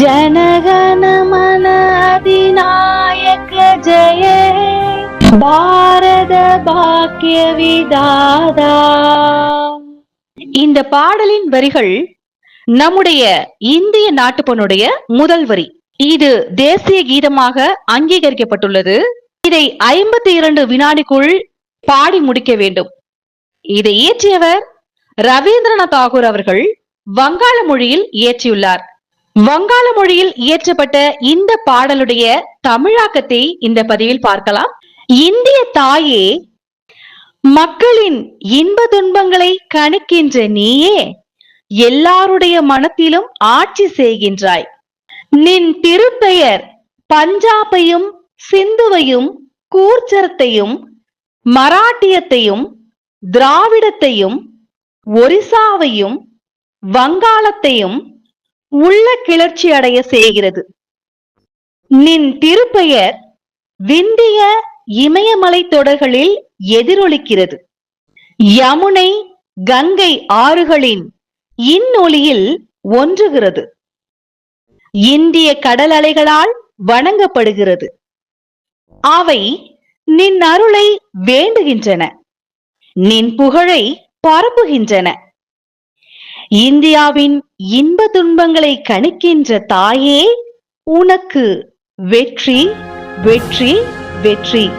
ஜனகன மன அதிநாயக ஜெய. பாரத பாக்கிய விதாதா இந்த பாடலின் வரிகள் நம்முடைய இந்திய நாட்டுப்பனுடைய முதல் வரி. இது தேசிய கீதமாக அங்கீகரிக்கப்பட்டுள்ளது. இதை ஐம்பத்தி இரண்டு வினாடிக்குள் பாடி முடிக்க வேண்டும். இதை இயற்றியவர் ரவீந்திரநாத் தாகூர் அவர்கள் வங்காள மொழியில் இயற்றியுள்ளார். வங்காள மொழியில் இயற்றப்பட்ட இந்த பாடலுடைய தமிழாக்கத்தை இந்த பதிவில் பார்க்கலாம். இந்திய தாயே மக்களின் இன்ப துன்பங்களை கணிக்கின்ற நீயே எல்லாருடைய மனத்திலும் ஆட்சி செய்கின்றாய். நின் திருப்பெயர் பஞ்சாபையும் சிந்துவையும் கூர்ச்சரத்தையும் மராட்டியத்தையும் திராவிடத்தையும் ஒரிசாவையும் வங்காளத்தையும் உள்ள கிளர்ச்சி அடைய செய்கிறது. நின் திருப்பெயர் விந்திய இமயமலை தொடர்களில் எதிரொலிக்கிறது. யமுனை கங்கை ஆறுகளின் இன்னொலியில் ஒன்றுகிறது. இந்திய கடல் அலைகளால் வணங்கப்படுகிறது. அவை நின் அருளை வேண்டுகின்றன. நின் புகழை பரப்புகின்றன. இந்தியாவின் இன்ப துன்பங்களை கணிக்கின்ற தாயே உனக்கு வெற்றி வெற்றி வெற்றி.